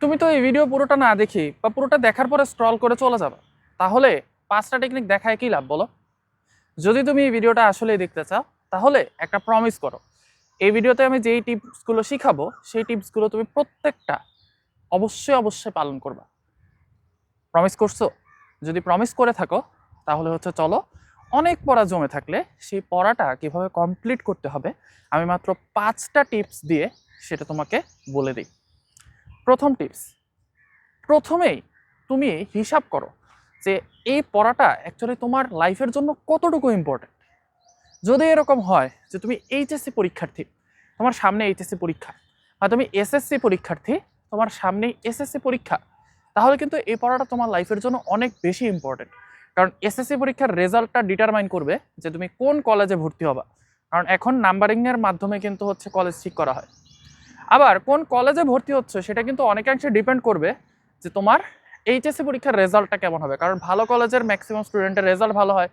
তুমি তো এই ভিডিও পুরোটা না দেখি বা পুরোটা দেখার পরে স্ক্রল করে চলে যাবে। তাহলে পাঁচটা টেকনিক দেখায় কি লাভ বলো? যদি তুমি এই ভিডিওটা আসলেই দেখতে চাও, তাহলে একটা প্রমিস করো। এই ভিডিওতে আমি যেই টিপসগুলো শিখাবো, সেই টিপসগুলো তুমি প্রত্যেকটা অবশ্যই অবশ্যই পালন করবা। প্রমিস করছ? যদি প্রমিস করে থাকো, তাহলে হচ্ছে চলো, অনেক পড়া জমে থাকলে সেই পড়াটা কীভাবে কমপ্লিট করতে হবে, আমি মাত্র পাঁচটা টিপস দিয়ে সেটা তোমাকে বলে দিই। প্রথম টিপস প্রথমেই তুমি হিসাব করো যে এই পড়াটা অ্যাকচুয়ালি তোমার লাইফের জন্য কতটুকু ইম্পর্ট্যান্ট যদি এরকম হয় যে তুমি এইচএসসি পরীক্ষার্থী, তোমার সামনে এইচএসসি পরীক্ষা বা তুমি এসএসসি পরীক্ষার্থী, তোমার সামনেই এসএসসি পরীক্ষা, তাহলে কিন্তু এই পড়াটা তোমার লাইফের জন্য অনেক বেশি ইম্পর্টেন্ট কারণ এসএসসি পরীক্ষার রেজাল্টটা ডিটারমাইন করবে যে তুমি কোন কলেজে ভর্তি হবা। কারণ এখন নাম্বারিংয়ের মাধ্যমে কিন্তু হচ্ছে কলেজ ঠিক করা হয়। আবার কোন কলেজে ভর্তি হচ্ছে সেটা কিন্তু অনেকাংশে ডিপেন্ড করবে যে তোমার এইচএসসি পরীক্ষার রেজাল্টটা কেমন হবে। কারণ ভালো কলেজের ম্যাক্সিমাম স্টুডেন্টের রেজাল্ট ভালো হয়।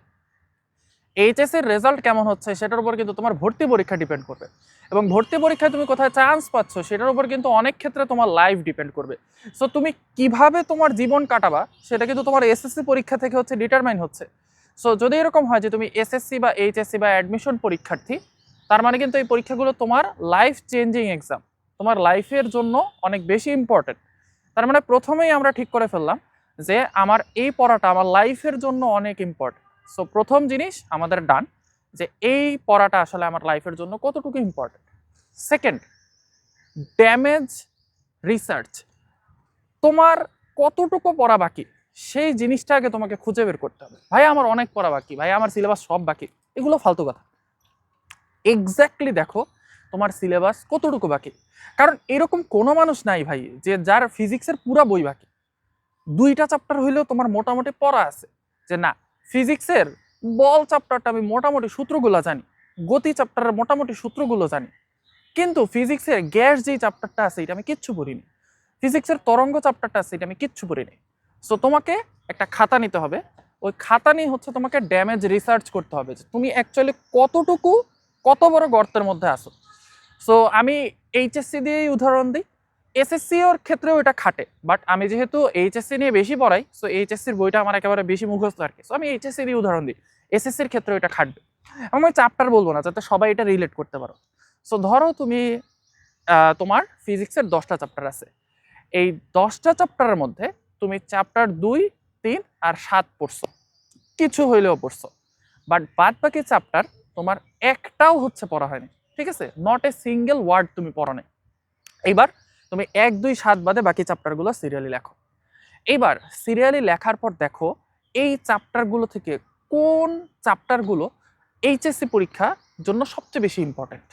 এইচএসসির রেজাল্ট কেমন হচ্ছে সেটার উপর কিন্তু তোমার ভর্তি পরীক্ষা ডিপেন্ড করবে। এবং ভর্তি পরীক্ষায় তুমি কোথায় চান্স পাচ্ছ সেটার উপর কিন্তু অনেক ক্ষেত্রে তোমার লাইফ ডিপেন্ড করবে। সো তুমি কীভাবে তোমার জীবন কাটাবা সেটা কিন্তু তোমার এসএসসি পরীক্ষা থেকে হচ্ছে ডিটারমাইন হচ্ছে। সো যদি এরকম হয় যে তুমি এসএসসি বা এইচএসসি বা অ্যাডমিশন পরীক্ষার্থী, তার মানে কিন্তু এই পরীক্ষাগুলো তোমার লাইফ চেঞ্জিং এক্সাম তোমার লাইফের জন্য অনেক বেশি ইম্পর্টেন্ট তার মানে প্রথমেই আমরা ঠিক করে ফেললাম যে আমার এই পড়াটা আমার লাইফের জন্য অনেক ইম্পর্টেন্ট সো প্রথম জিনিস আমাদের ডান যে এই পড়াটা আসলে আমার লাইফের জন্য কতটুকু ইম্পর্টেন্ট সেকেন্ড ড্যামেজ রিসার্চ তোমার কতটুকু পড়া বাকি, সেই জিনিসটা আগে তোমাকে খুঁজে বের করতে হবে। ভাই, আমার অনেক পড়া বাকি, ভাই, আমার সিলেবাস সব বাকি। এগুলো ফালতু কথা। এক্স্যাক্টলি দেখো তোমার সিলেবাস কতটুকু বাকি? কারণ এরকম কোনো মানুষ নাই ভাই, যে যার ফিজিক্সের পুরা বই বাকি। দুইটা চ্যাপ্টার হইলেও তোমার মোটামুটি পড়া আছে। যে না ফিজিক্সের বল চ্যাপ্টারটা আমি মোটামুটি সূত্রগুলো জানি, গতি চ্যাপ্টারের মোটামুটি সূত্রগুলো জানি। কিন্তু ফিজিক্সের গ্যাস যেই চ্যাপ্টারটা আছে, এটা আমি কিচ্ছু পড়িনি। ফিজিক্সের তরঙ্গ চ্যাপ্টারটা আছে, এটা আমি কিচ্ছু পড়িনি। সো তোমাকে একটা খাতা নিতে হবে। ওই খাতা নিয়ে হচ্ছে তোমাকে ড্যামেজ রিসার্চ করতে হবে। যে তুমি অ্যাকচুয়ালি কতটুকু, কত বড় গর্তের মধ্যে আসো সো আমি এইচএসসি দিয়েই উদাহরণ দিই। এসএসসি ওর ক্ষেত্রেও এটা খাটে বাট আমি যেহেতু এইচএসসি নিয়ে বেশি পড়াই সো এইচএসসির বইটা আমার একেবারে বেশি মুখস্থ আর কি। সো আমি এইচএসসি দিয়ে উদাহরণ দিই। এসএসসির ক্ষেত্রেও এটা খাটবে। আমি চাপ্টার বলব না, যাতে সবাই এটা রিলেট করতে পারো। সো ধরো তুমি তোমার ফিজিক্সের দশটা চ্যাপ্টার আছে। এই দশটা চ্যাপ্টারের মধ্যে তুমি চ্যাপ্টার দুই, তিন আর সাত পড়ছো। কিছু হইলেও পড়ছো। বাট বাদ বাকি চ্যাপ্টার তোমার একটাও হচ্ছে পড়া হয়নি। ঠিক আছে? নট এ সিঙ্গেল ওয়ার্ড তুমি পড়ো নাই। এইবার তুমি এক, দুই, সাত বাদে বাকি চ্যাপ্টারগুলো সিরিয়ালি লেখো। এইবার সিরিয়ালি লেখার পর দেখো, এই চ্যাপ্টারগুলো থেকে কোন চ্যাপ্টারগুলো এইচএসসি পরীক্ষার জন্য সবচেয়ে বেশি ইম্পর্ট্যান্ট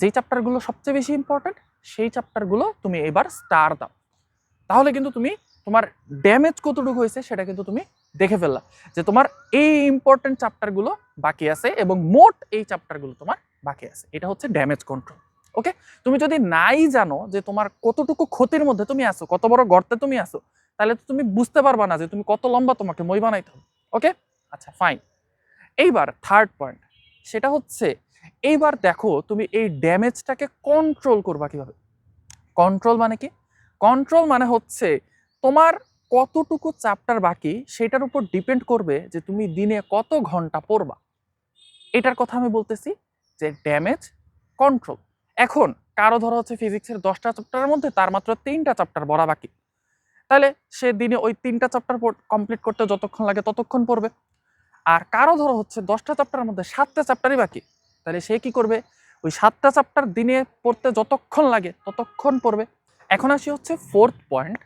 যেই চ্যাপ্টারগুলো সবচেয়ে বেশি ইম্পর্ট্যান্ট সেই চ্যাপ্টারগুলো তুমি এবার স্টার দাও। তাহলে কিন্তু তুমি তোমার ড্যামেজ কতটুকু হয়েছে সেটা কিন্তু তুমি দেখে ফেললা। যে তোমার এই ইম্পর্টেন্ট চ্যাপ্টারগুলো বাকি আছে এবং মোট এই চ্যাপ্টারগুলো তোমার বাকি আছে। এটা হচ্ছে ড্যামেজ কন্ট্রোল ওকে তুমি যদি নাই জানো যে তোমার কতটুকু ক্ষতির মধ্যে তুমি আসো কত বড় গর্তে তুমি আসো তাহলে তো তুমি বুঝতে পারবা না যে তুমি কত লম্বা তোমাকে মই বানাইতে হবে ওকে আচ্ছা ফাইন এইবার থার্ড পয়েন্ট সেটা হচ্ছে এইবার দেখো তুমি এই ড্যামেজটাকে কন্ট্রোল করবা কীভাবে? কন্ট্রোল মানে কি? কন্ট্রোল মানে হচ্ছে তোমার কতটুকু চাপটার বাকি সেটার উপর ডিপেন্ড করবে যে তুমি দিনে কত ঘণ্টা পড়বা। এটার কথা আমি বলতেছি যে ড্যামেজ কন্ট্রোল এখন কারও ধরো হচ্ছে ফিজিক্সের দশটা চ্যাপ্টারের মধ্যে, তার মাত্র তিনটা চ্যাপ্টার পড়া বাকি। তাহলে সে দিনে ওই তিনটা চ্যাপ্টার কমপ্লিট করতে যতক্ষণ লাগে ততক্ষণ পড়বে। আর কারও ধরো হচ্ছে দশটা চ্যাপ্টারের মধ্যে সাতটা চ্যাপ্টারই বাকি, তাহলে সে কি করবে? ওই সাতটা চ্যাপ্টার দিনে পড়তে যতক্ষণ লাগে ততক্ষণ পড়বে। এখন আসি হচ্ছে ফোর্থ পয়েন্ট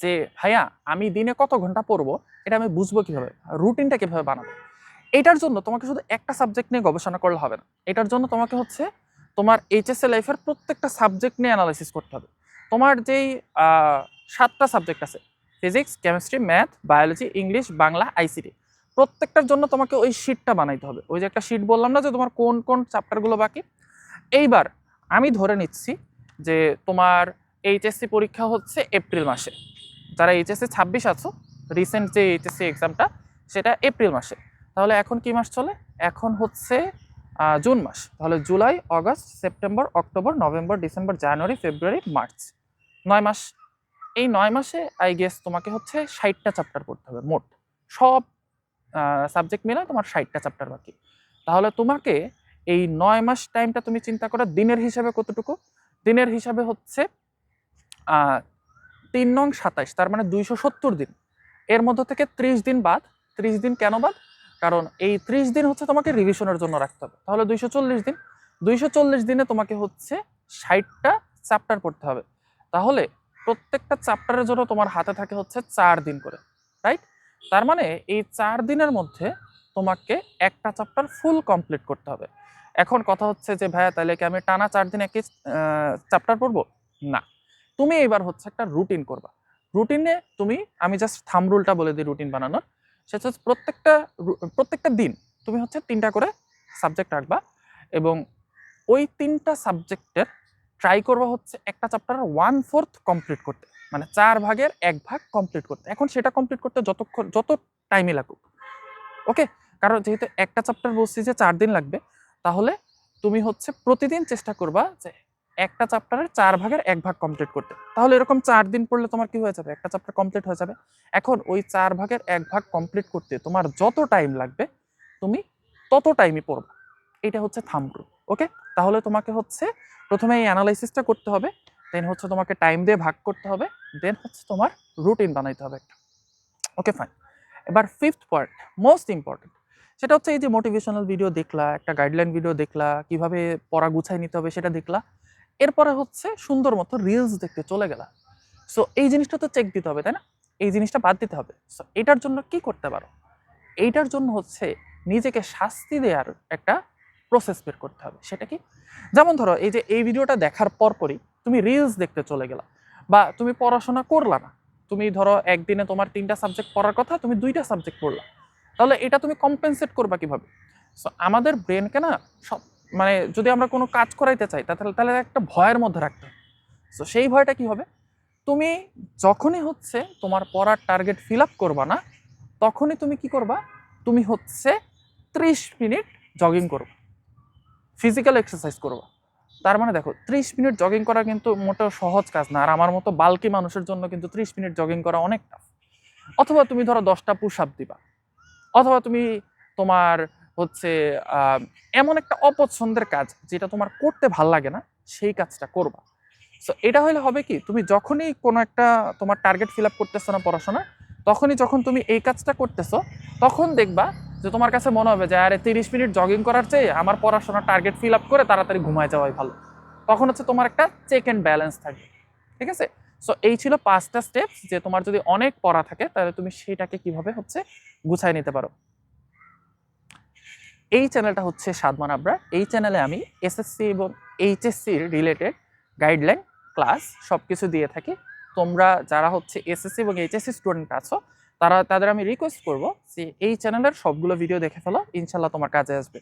যে ভাইয়া, আমি দিনে কত ঘণ্টা পড়ব? এটা আমি বুঝব কীভাবে? রুটিনটা কীভাবে বানাবো? এটার জন্য তোমাকে শুধু একটা সাবজেক্ট নিয়ে গবেষণা করলে হবে না। এটার জন্য তোমাকে হচ্ছে তোমার এইচএসএ লাইফের প্রত্যেকটা সাবজেক্ট নিয়ে অ্যানালাইসিস করতে হবে। তোমার যেই সাতটা সাবজেক্ট আছে physics chemistry math biology English Bangla ICT প্রত্যেকটার জন্য তোমাকে ওই শিটটা বানাইতে হবে। ওই যে একটা শিট বললাম না যে তোমার কোন কোন চ্যাপ্টারগুলো বাকি? এইবার আমি ধরে নিচ্ছি যে তোমার এইচএসসি পরীক্ষা হচ্ছে এপ্রিল মাসে। যারা এইচএসসি ছাব্বিশ আছো রিসেন্ট যে এইচএসসি এক্সামটা সেটা এপ্রিল মাসে। তাহলে এখন কি মাস চলে? এখন হচ্ছে জুন মাস। তাহলে July, August, September, October, November, December, January, February, March. নয় মাস। এই নয় মাসে আই গেস তোমাকে হচ্ছে ষাটটা চ্যাপ্টার পড়তে হবে, মোট। সব সাবজেক্ট মিলে তোমার ষাটটা চ্যাপ্টার বাকি। তাহলে তোমাকে এই নয় মাস টাইমটা তুমি চিন্তা করো, দিনের হিসাবে কতটুকু? দিনের হিসাবে হচ্ছে তিন নং সাতাইশ, তার মানে দুইশো সত্তর দিন। এর মধ্য থেকে ত্রিশ দিন বাদ। ত্রিশ দিন কেন বাদ? কারণ এই ত্রিশ দিন হচ্ছে তোমাকে রিভিশনের জন্য রাখতে হবে। তাহলে দুইশো চল্লিশ দিন, দুইশো চল্লিশ দিনে তোমাকে হচ্ছে ষাটটা চ্যাপ্টার পড়তে হবে। তাহলে প্রত্যেকটা চ্যাপ্টারের জন্য তোমার হাতে থাকে হচ্ছে চার দিন করে রাইট তার মানে এই চার দিনের মধ্যে তোমাকে একটা চ্যাপ্টার ফুল কমপ্লিট করতে হবে। এখন কথা হচ্ছে যে, ভাইয়া, তাহলে কি আমি টানা চার দিন একই চ্যাপ্টার পড়ব? না। তুমি এবার হচ্ছে একটা রুটিন করবা। রুটিনে তুমি, আমি জাস্ট থাম রুলটা বলে দিই রুটিন বানানোর। সেটা হচ্ছে প্রত্যেকটা প্রত্যেকটা দিন তুমি হচ্ছে তিনটা করে সাবজেক্ট রাখবা এবং ওই তিনটা সাবজেক্টের ট্রাই করবা হচ্ছে একটা চ্যাপ্টার ওয়ান ফোর্থ কমপ্লিট করতে। মানে চার ভাগের এক ভাগ কমপ্লিট করতে। এখন সেটা কমপ্লিট করতে যতক্ষণ যত টাইমই লাগুক। ওকে কারণ যেহেতু একটা চ্যাপ্টার বলছি যে চার দিন লাগবে, তাহলে তুমি হচ্ছে প্রতিদিন চেষ্টা করবা যে একটা চ্যাপ্টারের চার ভাগের এক ভাগ কমপ্লিট করতে। তাহলে এরকম চার দিন পড়লে তোমার কি হয়ে যাবে? একটা চ্যাপ্টার কমপ্লিট হয়ে যাবে। এখন ওই চার ভাগের এক ভাগ কমপ্লিট করতে তোমার যত টাইম লাগবে, তুমি তত টাইমই পড়বে। এটা হচ্ছে থাম রুল ওকে তাহলে তোমাকে হচ্ছে প্রথমে এই অ্যানালাইসিসটা করতে হবে দেন হচ্ছে তোমাকে টাইম দিয়ে ভাগ করতে হবে দেন হচ্ছে তোমার রুটিন বানাইতে হবে একটা। ওকে ফাইন এবার ফিফথ পয়েন্ট মোস্ট ইম্পর্টেন্ট সেটা হচ্ছে এই যে মোটিভেশনাল ভিডিও দেখলা, একটা গাইডলাইন ভিডিও দেখলা, কীভাবে পড়া গুছাই নিতে হবে সেটা দেখলা। এরপরে হচ্ছে সুন্দর মতো রিলস দেখতে চলে গেলা। সো এই জিনিসটা তো চেক দিতে হবে, তাই না? এই জিনিসটা বাদ দিতে হবে। সো এটার জন্য কি করতে পারো? এইটার জন্য হচ্ছে নিজেকে শাস্তি দেওয়ার একটা প্রসেস বের করতে হবে। সেটা কি? যেমন ধরো, এই যে এই ভিডিওটা দেখার পরপরই তুমি রিলস দেখতে চলে গেলা বা তুমি পড়াশোনা করলা না। তুমি ধরো, একদিনে তোমার তিনটা সাবজেক্ট পড়ার কথা, তুমি দুইটা সাবজেক্ট পড়লা। তাহলে এটা তুমি কম্পেনসেট করবা কীভাবে? সো আমাদের ব্রেনকে না সব মানে যদি আমরা কোনো কাজ করাইতে চাই তাহলে তাহলে একটা ভয়ের মধ্যে রাখতে হবে। সো সেই ভয়টা কি হবে? তুমি যখনই হচ্ছে তোমার পড়ার টার্গেট ফিল আপ করবা না, তখনই তুমি কি করবা? তুমি হচ্ছে ত্রিশ মিনিট জগিং করবা। ফিজিক্যাল এক্সারসাইজ করবা। তার মানে দেখো, ত্রিশ মিনিট জগিং করা কিন্তু মোটেও সহজ কাজ না, আর আমার মতো বাল্কি মানুষের জন্য কিন্তু ত্রিশ মিনিট জগিং করা অনেক অথবা তুমি ধরো দশটা পুশ আপ দিবা। অথবা তুমি তোমার হচ্ছে এমন একটা অপছন্দের কাজ যেটা তোমার করতে ভালো লাগে না, সেই কাজটা করবা। সো এটা হলে হবে কি, তুমি যখনই কোনো একটা তোমার টার্গেট ফিল আপ করতেছো না পড়াশোনা, তখনই যখন তুমি এই কাজটা করতেছো, তখন দেখবা যে তোমার কাছে মনে হবে যে, আরে, তিরিশ মিনিট জগিং করার চেয়ে আমার পড়াশোনার টার্গেট ফিল আপ করে তাড়াতাড়ি ঘুমায় যাওয়াই ভালো। তখন হচ্ছে তোমার একটা চেক অ্যান্ড ব্যালেন্স থাকবে, ঠিক আছে? সো এই ছিল পাঁচটা স্টেপস যে তোমার যদি অনেক পড়া থাকে, তাহলে তুমি সেটাকে কীভাবে হচ্ছে গুছাই নিতে পারো। এই চ্যানেলটা হচ্ছে সাদমান আবরা এই চ্যানেলে আমি এসএসসি এবং এইচএসসির রিলেটেড গাইডলাইন ক্লাস সব কিছু দিয়ে থাকি। তোমরা যারা হচ্ছে এসএসসি এবং এইচএসসি স্টুডেন্ট আছো, তারা, তাদের আমি রিকোয়েস্ট করব যে এই চ্যানেলের সবগুলো ভিডিও দেখে ফেলো, ইনশাল্লাহ তোমার কাজে আসবে।